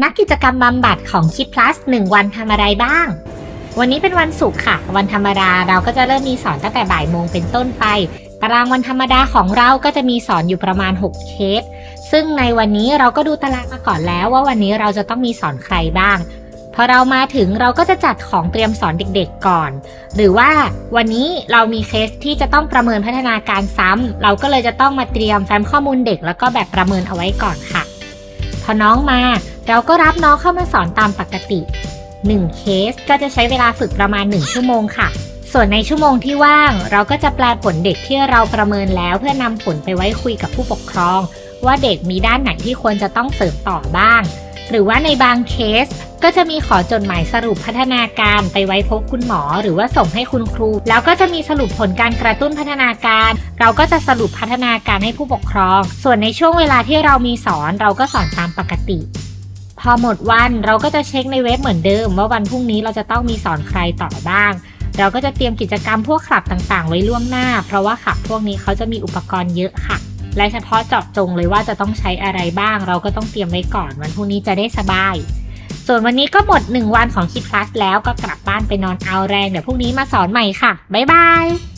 นักกิจกรรมบำบัดของคิด plus 1วันทำอะไรบ้าง วันนี้เป็นวันศุกร์ค่ะ วันธรรมดาเราก็จะเริ่มมีสอนตั้งแต่บ่ายโมงเป็นต้นไป ตารางวันธรรมดาของเราก็จะมีสอนอยู่ประมาณ 6 เคส ซึ่งในวันนี้เราก็ดูตารางมาก่อนแล้วว่าวันนี้เราจะต้องมีสอนใครบ้าง พอเรามาถึงเราก็จะจัดของเตรียมสอนเด็กๆก่อน หรือว่าวันนี้เรามีเคสที่จะต้องประเมินพัฒนาการซ้ำเราก็เลยจะต้องมาเตรียมแฟ้มข้อมูลเด็ก แล้วก็แบบประเมินเอาไว้ก่อนค่ะ พอน้องมา เราก็รับน้องเข้ามาสอนตามปกติ 1 เคสก็จะใช้เวลาฝึกประมาณ 1 ชั่วโมงค่ะ ส่วนในชั่วโมงที่ว่าง เราก็จะแปลผลเด็กที่เราประเมินแล้วเพื่อนำผลไปไว้คุยกับผู้ปกครอง ว่าเด็กมีด้านไหนที่ควรจะต้องเสริมต่อบ้าง หรือว่าในบางเคสก็จะมีขอจดหมายสรุปพัฒนาการไปไว้พบคุณหมอ หรือว่าส่งให้คุณครู แล้วก็จะมีสรุปผลการกระตุ้นพัฒนาการ เราก็จะสรุปพัฒนาการให้ผู้ปกครอง ส่วนในช่วงเวลาที่เรามีสอนเราก็สอนตามปกติ พอหมดวันเราก็จะเช็คในเว็บเหมือนเดิม ว่าวันพรุ่งนี้เราจะต้องมีสอนใครต่อบ้าง เราก็จะเตรียมกิจกรรมพวกขับต่างๆ ไว้ล่วงหน้า เพราะว่าขับพวกนี้เขาจะมีอุปกรณ์เยอะค่ะ และเฉพาะเจาะจงเลยว่าจะต้องใช้อะไรบ้าง เราก็ต้องเตรียมไว้ก่อนวันพรุ่งนี้จะได้สบาย ส่วนวันนี้ก็หมด 1 วันของคิดคลาสแล้วก็กลับบ้านไปนอนเอาแรงเดี๋ยวพรุ่งนี้มาสอนใหม่ค่ะบ๊ายบาย